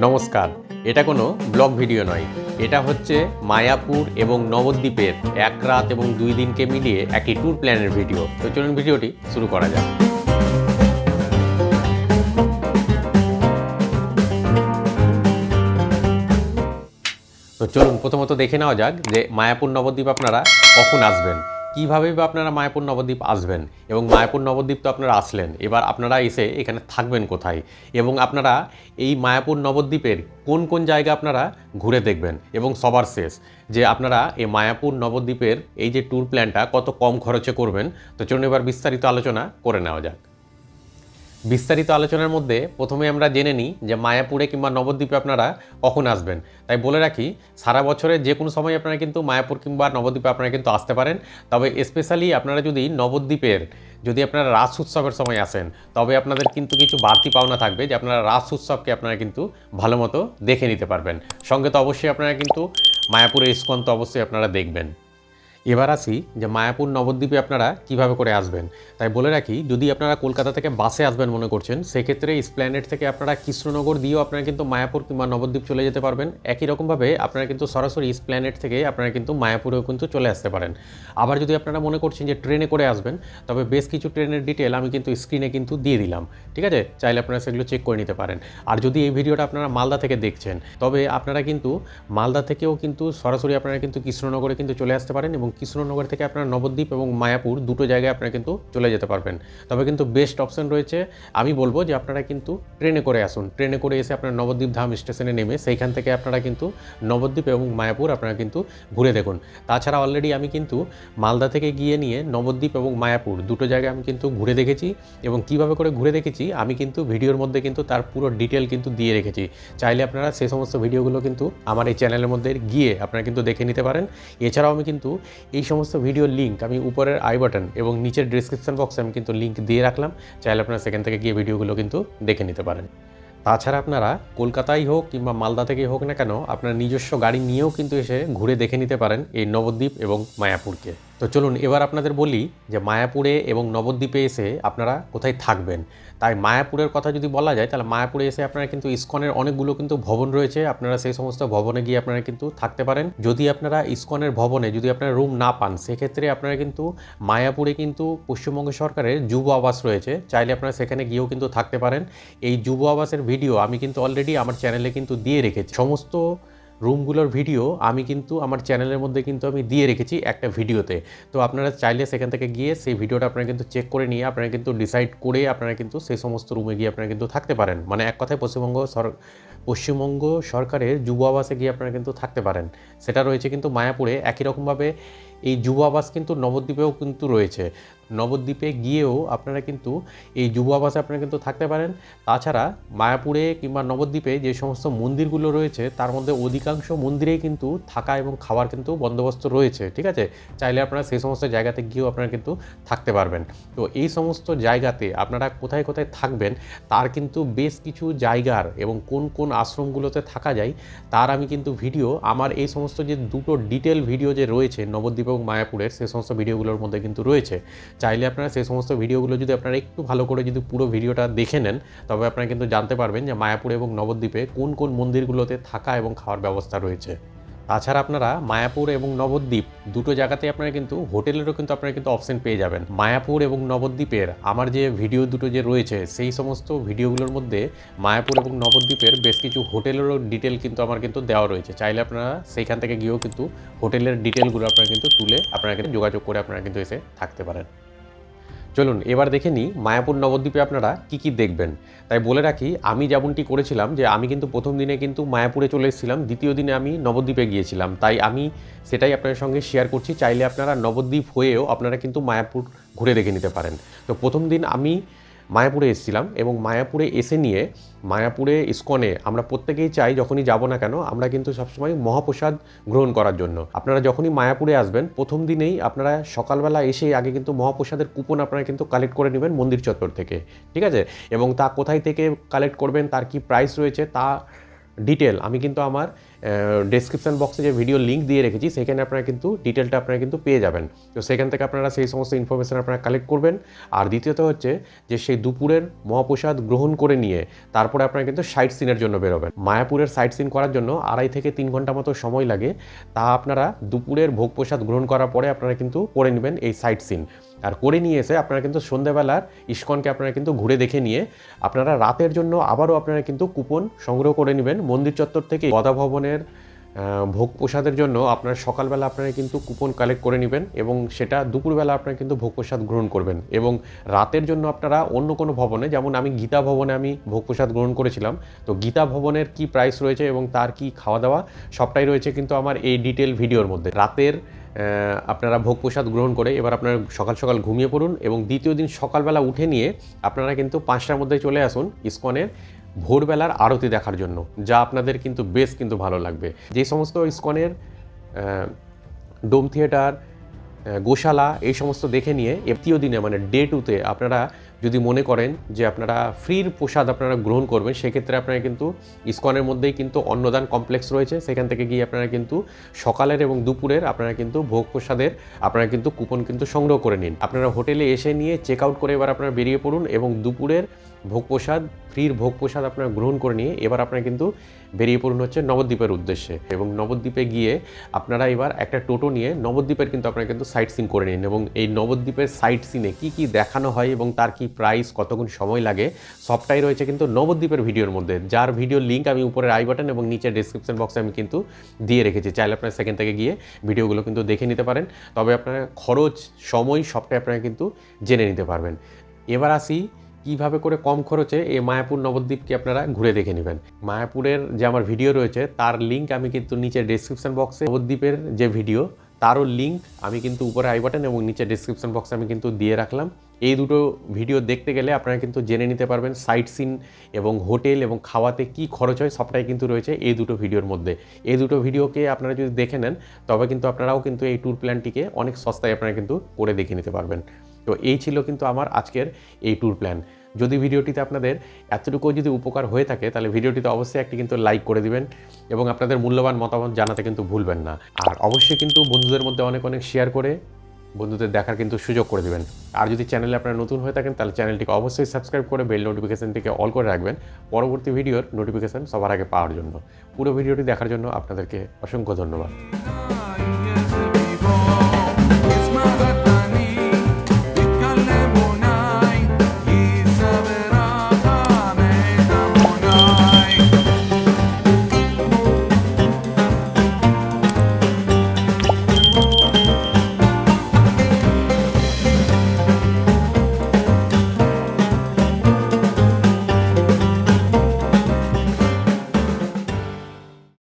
নমস্কার, এটা কোনো ব্লগ ভিডিও নয়। এটা হচ্ছে মায়াপুর এবং নবদ্বীপের এক রাত এবং দুই দিনকে মিলিয়ে একটি ট্যুর প্ল্যানের ভিডিও। তো চলুন ভিডিওটি শুরু করা যাক। তো চলুন প্রথমত দেখে নেওয়া যাক যে মায়াপুর নবদ্বীপ আপনারা কখন আসবেন। কীভাবে বা আপনারা মায়াপুর নবদ্বীপ আসবেন এবং মায়াপুর নবদ্বীপ তো আপনারা আসলেন, এবার আপনারা এসে এখানে থাকবেন কোথায়? এবং আপনারা এই মায়াপুর নবদ্বীপের কোন কোন জায়গা আপনারা ঘুরে দেখবেন? এবং সবার শেষ, যে আপনারা এই মায়াপুর নবদ্বীপের এই যে ট্যুর প্ল্যানটা কত কম খরচে করবেন? তো চলুন এবার বিস্তারিত আলোচনা করে নেওয়া যাক। বিস্তারিত আলোচনার মধ্যে প্রথমে আমরা জেনে নিই যে মায়াপুরে কিংবা নবদ্বীপে আপনারা কখন আসবেন। তাই বলে রাখি, সারা বছরের যে কোনো সময় আপনারা কিন্তু মায়াপুর কিংবা নবদ্বীপে আপনারা কিন্তু আসতে পারেন। তবে স্পেশালি আপনারা যদি নবদ্বীপের যদি আপনারা রাস উৎসবের সময় আসেন, তবে আপনাদের কিন্তু কিছু বাড়তি পাওনা থাকবে যে আপনারা রাস উৎসবকে আপনারা কিন্তু ভালো মতো দেখে নিতে পারবেন। সঙ্গে তো অবশ্যই আপনারা কিন্তু মায়াপুরের ইস্কন তো অবশ্যই আপনারা দেখবেন। এবার আসি যে মায়াপুর নবদ্বীপে আপনারা কীভাবে করে আসবেন। তাই বলে রাখি, যদি আপনারা কলকাতা থেকে বাসে আসবেন মনে করছেন, সেক্ষেত্রে স্প্ল্যানেট থেকে আপনারা কৃষ্ণনগর দিয়েও আপনারা কিন্তু মায়াপুর কিংবা নবদ্বীপ চলে যেতে পারবেন। একই রকমভাবে আপনারা কিন্তু সরাসরি স্প্ল্যানেট থেকে আপনারা কিন্তু মায়াপুরেও কিন্তু চলে আসতে পারেন। আবার যদি আপনারা মনে করছেন যে ট্রেনে করে আসবেন, তবে বেশ কিছু ট্রেনের ডিটেল আমি কিন্তু স্ক্রিনে কিন্তু দিয়ে দিলাম। ঠিক আছে? চাইলে আপনারা সেগুলো চেক করে নিতে পারেন। আর যদি এই ভিডিওটা আপনারা মালদা থেকে দেখছেন, তবে আপনারা কিন্তু মালদা থেকেও কিন্তু সরাসরি আপনারা কিন্তু কৃষ্ণনগরে কিন্তু চলে আসতে পারেন এবং কৃষ্ণনগর থেকে আপনারা নবদ্বীপ এবং মায়াপুর দুটো জায়গায় আপনারা কিন্তু চলে যেতে পারবেন। তবে কিন্তু বেস্ট অপশন রয়েছে, আমি বলব যে আপনারা কিন্তু ট্রেনে করে আসুন। ট্রেনে করে এসে আপনারা নবদ্বীপ ধাম স্টেশনে নেমে সেইখান থেকে আপনারা কিন্তু নবদ্বীপ এবং মায়াপুর আপনারা কিন্তু ঘুরে দেখুন। তাছাড়া অলরেডি আমি কিন্তু মালদা থেকে গিয়ে নিয়ে নবদ্বীপ এবং মায়াপুর দুটো জায়গায় আমি কিন্তু ঘুরে দেখেছি এবং কীভাবে করে ঘুরে দেখেছি, আমি কিন্তু ভিডিওর মধ্যে কিন্তু তার পুরো ডিটেল কিন্তু দিয়ে রেখেছি। চাইলে আপনারা সেই সমস্ত ভিডিওগুলো কিন্তু আমার এই চ্যানেলের মধ্যে গিয়ে আপনারা কিন্তু দেখে নিতে পারেন। এছাড়াও আমি কিন্তু এই সমস্ত ভিডিও লিঙ্ক আমি উপরের আই বাটন এবং নিচের ডিসক্রিপশন বক্সে আমি কিন্তু লিঙ্ক দিয়ে রাখলাম। চাইলে আপনারা সেখান থেকে গিয়ে ভিডিওগুলো কিন্তু দেখে নিতে পারেন। তাছাড়া আপনারা কলকাতায় হোক কিংবা মালদা থেকেই হোক না কেন, আপনার নিজস্ব গাড়ি নিয়েও কিন্তু এসে ঘুরে দেখে নিতে পারেন এই নবদ্বীপ এবং মায়াপুরকে। তো চলুন এবার আপনাদের বলি যে মায়াপুরে এবং নবদ্বীপে এসে আপনারা কোথায় থাকবেন। তাই মায়াপুরের কথা যদি বলা যায়, তাহলে মায়াপুরে এসে আপনারা কিন্তু ইস্কনের অনেকগুলো কিন্তু ভবন রয়েছে। আপনারা সেই সমস্ত ভবনে গিয়ে আপনারা কিন্তু থাকতে পারেন। যদি আপনারা ইস্কনের ভবনে যদি আপনারা রুম না পান, সেক্ষেত্রে আপনারা কিন্তু মায়াপুরে কিন্তু পশ্চিমবঙ্গ সরকারের যুব আবাস রয়েছে। চাইলে আপনারা সেখানে গিয়েও কিন্তু থাকতে পারেন। এই যুব আবাসের ভিডিও আমি কিন্তু অলরেডি আমার চ্যানেলে কিন্তু দিয়ে রেখেছি। সমস্ত রুমগুলোর ভিডিও আমি কিন্তু আমার চ্যানেলের মধ্যে কিন্তু আমি দিয়ে রেখেছি একটা ভিডিওতে। তো আপনারা চাইলে সেখান থেকে গিয়ে সেই ভিডিওটা আপনারা কিন্তু চেক করে নিয়ে আপনারা কিন্তু ডিসাইড করে আপনারা কিন্তু সেই সমস্ত রুমে গিয়ে আপনারা কিন্তু থাকতে পারেন। মানে এক কথায় পশ্চিমবঙ্গ সর পশ্চিমবঙ্গ সরকারের যুব আবাসে গিয়ে আপনারা কিন্তু থাকতে পারেন। সেটা রয়েছে কিন্তু মায়াপুরে একই রকমভাবে এই যুব আবাস কিন্তু নবদ্বীপেও কিন্তু রয়েছে। নবদ্বীপে গিয়েও আপনারা কিন্তু এই যুব আবাসে আপনারা কিন্তু থাকতে পারেন। তাছাড়া মায়াপুরে কিংবা নবদ্বীপে যে সমস্ত মন্দিরগুলো রয়েছে, তার মধ্যে অধিকাংশ মন্দিরেই কিন্তু থাকা এবং খাওয়ার কিন্তু বন্দোবস্ত রয়েছে, ঠিক আছে? চাইলে আপনারা সেই সমস্ত জায়গাতে গিয়েও আপনারা কিন্তু থাকতে পারবেন। তো এই সমস্ত জায়গাতে আপনারা কোথায় কোথায় থাকবেন, তার কিন্তু বেশ কিছু জায়গার এবং কোন কোন আশ্রমগুলোতে থাকা যায়, তার আমি কিন্তু ভিডিও, আমার এই সমস্ত যে দুটো ডিটেল ভিডিও যে রয়েছে, নবদ্বীপ এবং মায়াপুরের, সে সমস্ত ভিডিওগুলোর মধ্যে কিন্তু রয়েছে। চাইলে আপনারা সেই সমস্ত ভিডিওগুলো যদি আপনারা একটু ভালো করে যদি পুরো ভিডিওটা দেখে নেন, তবে আপনারা কিন্তু জানতে পারবেন যে মায়াপুর এবং নবদ্বীপে কোন কোন মন্দিরগুলোতে থাকা এবং খাওয়ার ব্যবস্থা রয়েছে। তাছাড়া আপনারা মায়াপুর এবং নবদ্বীপ দুটো জায়গাতে আপনারা কিন্তু, হোটেলেরও কিন্তু আপনারা কিন্তু অপশন পেয়ে যাবেন। মায়াপুর এবং নবদ্বীপের আমার যে ভিডিও দুটো যে রয়েছে, সেই সমস্ত ভিডিওগুলোর মধ্যে মায়াপুর এবং নবদ্বীপের বেশ কিছু হোটেলেরও ডিটেল কিন্তু আমার কিন্তু দেওয়া রয়েছে। চাইলে আপনারা সেইখান থেকে গিয়েও কিন্তু হোটেলের ডিটেলগুলো আপনারা কিন্তু তুলে আপনারা কিন্তু যোগাযোগ করে আপনারা কিন্তু এসে থাকতে পারেন। চলুন, এবার দেখে নিই মায়াপুর নবদ্বীপে আপনারা কি কি দেখবেন। তাই বলে রাখি, আমি যেমনটি করেছিলাম যে আমি কিন্তু প্রথম দিনে কিন্তু মায়াপুরে চলে এসেছিলাম, দ্বিতীয় দিনে আমি নবদ্বীপে গিয়েছিলাম। তাই আমি সেটাই আপনাদের সঙ্গে শেয়ার করছি, চাইলে আপনারা নবদ্বীপ হয়েও আপনারা কিন্তু মায়াপুর ঘুরে দেখে নিতে পারেন। তো প্রথম দিন আমি মায়াপুরে এসেছিলাম এবং মায়াপুরে এসে নিয়ে মায়াপুরে ইস্কনে আমরা প্রত্যেকেই চাই যখনই যাব না কেন, আমরা কিন্তু সবসময় মহাপ্রসাদ গ্রহণ করার জন্য। আপনারা যখনই মায়াপুরে আসবেন, প্রথম দিনেই আপনারা সকালবেলা এসে আগে কিন্তু মহাপ্রসাদের কুপন আপনারা কিন্তু কালেক্ট করে নেবেন মন্দির চত্বর থেকে। ঠিক আছে? এবং তা কোথায় থেকে কালেক্ট করবেন, তার কি প্রাইস রয়েছে, তা ডিটেল আমি কিন্তু আমার ডেসক্রিপশন বক্সে যে ভিডিও লিঙ্ক দিয়ে রেখেছি, সেখানে আপনারা কিন্তু ডিটেলটা আপনারা কিন্তু পেয়ে যাবেন। তো সেখান থেকে আপনারা সেই সমস্ত ইনফরমেশান আপনারা কালেক্ট করবেন। আর দ্বিতীয়ত হচ্ছে যে সেই দুপুরের মহাপ্রসাদ গ্রহণ করে নিয়ে তারপরে আপনারা কিন্তু সাইট সিনের জন্য বেরোবেন। মায়াপুরের সাইট সিন করার জন্য আড়াই থেকে তিন ঘণ্টা মতো সময় লাগে। তা আপনারা দুপুরের ভোগ প্রসাদ গ্রহণ করার পরে আপনারা কিন্তু করে নেবেন এই সাইট সিন আর করে নিয়ে এসে আপনারা কিন্তু সন্ধ্যেবেলার ইস্কনকে আপনারা কিন্তু ঘুরে দেখে নিয়ে আপনারা রাতের জন্য আবারও আপনারা কিন্তু কুপন সংগ্রহ করে নেবেন। মন্দির চত্বর থেকে গদা ভবনের ভোগ প্রসাদের জন্য আপনারা সকালবেলা আপনারা কিন্তু কুপন কালেক্ট করে নেবেন এবং সেটা দুপুরবেলা আপনারা কিন্তু ভোগ প্রসাদ গ্রহণ করবেন এবং রাতের জন্য আপনারা অন্য কোনো ভবনে, যেমন আমি গীতা ভবনে আমি ভোগ প্রসাদ গ্রহণ করেছিলাম, তো গীতা ভবনের কি প্রাইস রয়েছে এবং তার কি খাওয়া দাওয়া সবটাই রয়েছে কিন্তু আমার এই ডিটেল ভিডিওর মধ্যে। রাতের আপনারা ভোগ প্রসাদ গ্রহণ করে এবার আপনারা সকাল সকাল ঘুমিয়ে পড়ুন এবং দ্বিতীয় দিন সকালবেলা উঠে নিয়ে আপনারা কিন্তু পাঁচটার মধ্যে চলে আসুন ইস্কনের ভোরবেলার আরতি দেখার জন্য, যা আপনাদের কিন্তু বেশ কিন্তু ভালো লাগবে। যে সমস্ত ইস্কনের ডোম থিয়েটার গোশালা, এই সমস্ত দেখে নিয়ে তৃতীয় দিনে মানে ডে টুতে আপনারা যদি মনে করেন যে আপনারা ফ্রির প্রসাদ আপনারা গ্রহণ করবেন, সেক্ষেত্রে আপনারা কিন্তু ইস্কনের মধ্যেই কিন্তু অন্নদান কমপ্লেক্স রয়েছে। সেখান থেকে গিয়ে আপনারা কিন্তু সকালের এবং দুপুরের আপনারা কিন্তু ভোগ প্রসাদের আপনারা কিন্তু কুপন কিন্তু সংগ্রহ করে নিন। আপনারা হোটেলে এসে নিয়ে চেক আউট করে এবার আপনারা বেরিয়ে পড়ুন এবং দুপুরের ভোগ প্রসাদ ফ্রির ভোগ প্রসাদ আপনারা গ্রহণ করে নিয়ে এবার আপনারা কিন্তু বেরিয়ে পড়ুন হচ্ছে নবদ্বীপের উদ্দেশ্যে এবং নবদ্বীপে গিয়ে আপনারা এবার একটা টোটো নিয়ে নবদ্বীপের কিন্তু আপনারা কিন্তু সাইট সিন করে নিন এবং এই নবদ্বীপের সাইট সিনে কী কী দেখানো হয় এবং তার কি প্রাইস কতক্ষণ সময় লাগে, সবটাই রয়েছে কিন্তু নবদ্বীপের ভিডিওর মধ্যে। যার ভিডিওর লিঙ্ক আমি উপরের আই বাটন এবং নিচে ডিসক্রিপশন বক্সে আমি কিন্তু দিয়ে রেখেছি। চাইলে আপনারা সেখান থেকে গিয়ে ভিডিওগুলো কিন্তু দেখে নিতে পারেন। তবে আপনারা খরচ, সময় সবটাই আপনারা কিন্তু জেনে নিতে পারবেন। এবার আসি কীভাবে করে কম খরচে এই মায়াপুর নবদ্বীপকে আপনারা ঘুরে দেখে নেবেন। মায়াপুরের যে আমার ভিডিও রয়েছে, তার লিঙ্ক আমি কিন্তু নিচে ডিসক্রিপশন বক্সে নবদ্বীপের যে ভিডিও তারও লিঙ্ক আমি কিন্তু উপরে আই বাটন এবং নিচে ডিসক্রিপশন বক্সে আমি কিন্তু দিয়ে রাখলাম। এই দুটো ভিডিও দেখতে গেলে আপনারা কিন্তু জেনে নিতে পারবেন সাইট সিন এবং হোটেল এবং খাওয়াতে কি খরচ হয়, সবটাই কিন্তু রয়েছে এই দুটো ভিডিওর মধ্যে। এই দুটো ভিডিওকে আপনারা যদি দেখে নেন, তবে কিন্তু আপনারাও কিন্তু এই ট্যুর প্ল্যানটিকে অনেক সস্তায় আপনারা কিন্তু করে দেখে নিতে পারবেন। তো এই ছিল কিন্তু আমার আজকের এই ট্যুর প্ল্যান যদি ভিডিওটিতে আপনাদের এতটুকু যদি উপকার হয়ে থাকে, তাহলে ভিডিওটিতে অবশ্যই একটি কিন্তু লাইক করে দিবেন এবং আপনাদের মূল্যবান মতামত জানাতে কিন্তু ভুলবেন না। আর অবশ্যই কিন্তু বন্ধুদের মধ্যে অনেক অনেক শেয়ার করে বন্ধুদের দেখার কিন্তু সুযোগ করে দিবেন। আর যদি চ্যানেলে আপনারা নতুন হয়ে থাকেন, তাহলে চ্যানেলটিকে অবশ্যই সাবস্ক্রাইব করে বেল নোটিফিকেশনটিকে অল করে রাখবেন। পরবর্তী ভিডিওর নোটিফিকেশন সবার আগে পাওয়ার জন্য। পুরো ভিডিওটি দেখার জন্য আপনাদেরকে অসংখ্য ধন্যবাদ।